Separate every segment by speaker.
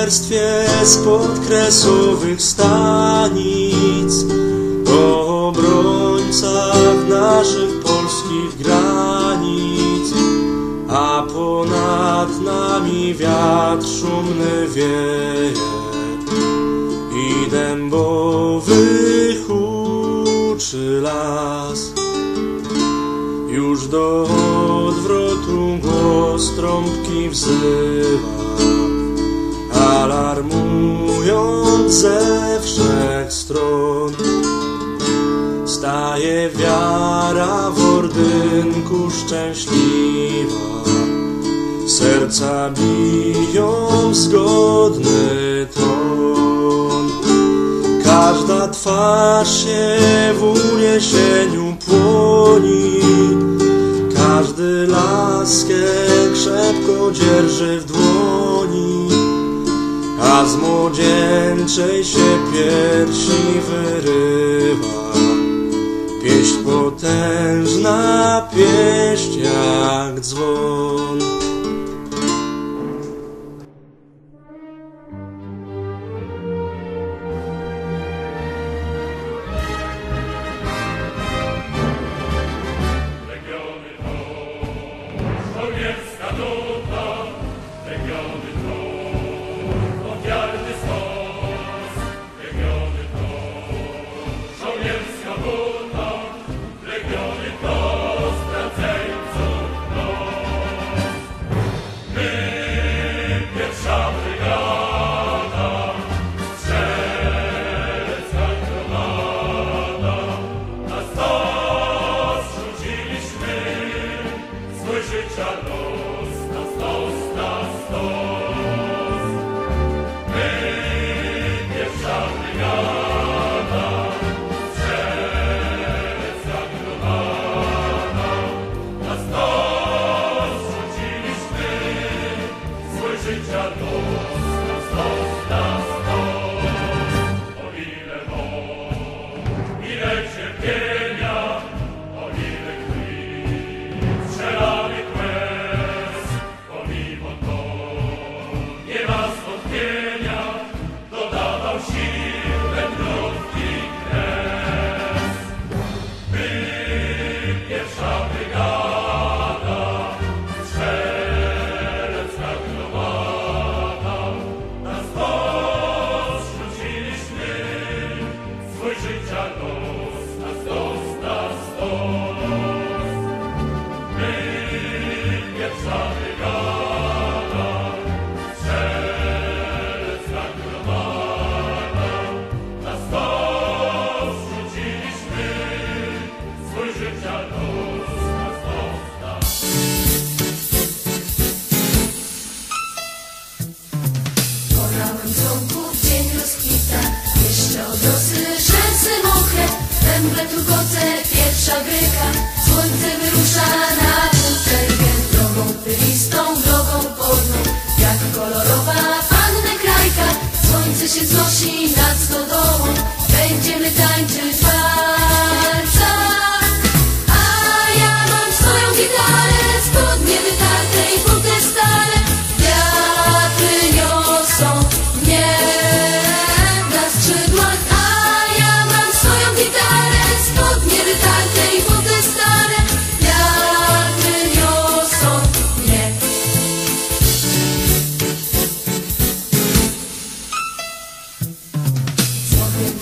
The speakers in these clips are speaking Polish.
Speaker 1: rycerstwie spod kresowych stanic, o obrońcach naszych polskich granic, a ponad nami wiatr szumny wieje. I dębowy huczy las. Już do odwrotu głos trąbki wzywa, alarmując ze wszech stron. Staje wiara w ordynku szczęśliwa, serca biją zgodny ton. Każda twarz się w uniesieniu płoni, każdy laskę krzepko dzierży w dłoni, z młodzieńczej się piersi wyrywa. Pieśń potężna, pieśń jak dzwon.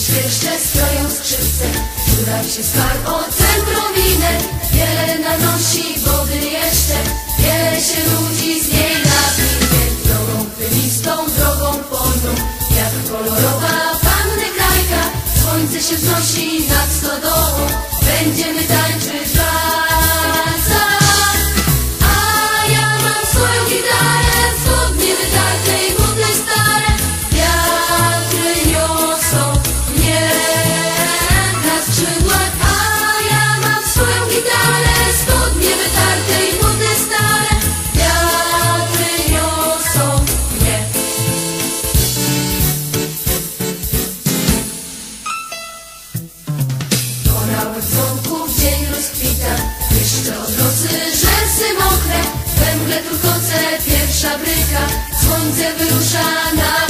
Speaker 2: Złotnięte świerszcze stroją skrzypce Dziura się skarb o centrowinę Wiele nanosi wody jeszcze Wiele się ludzi z niej napije Drogą pylistą, drogą polną Jak kolorowa panny krajka Słońce się wznosi nad stodołą Będziemy tańczyć wyrusza na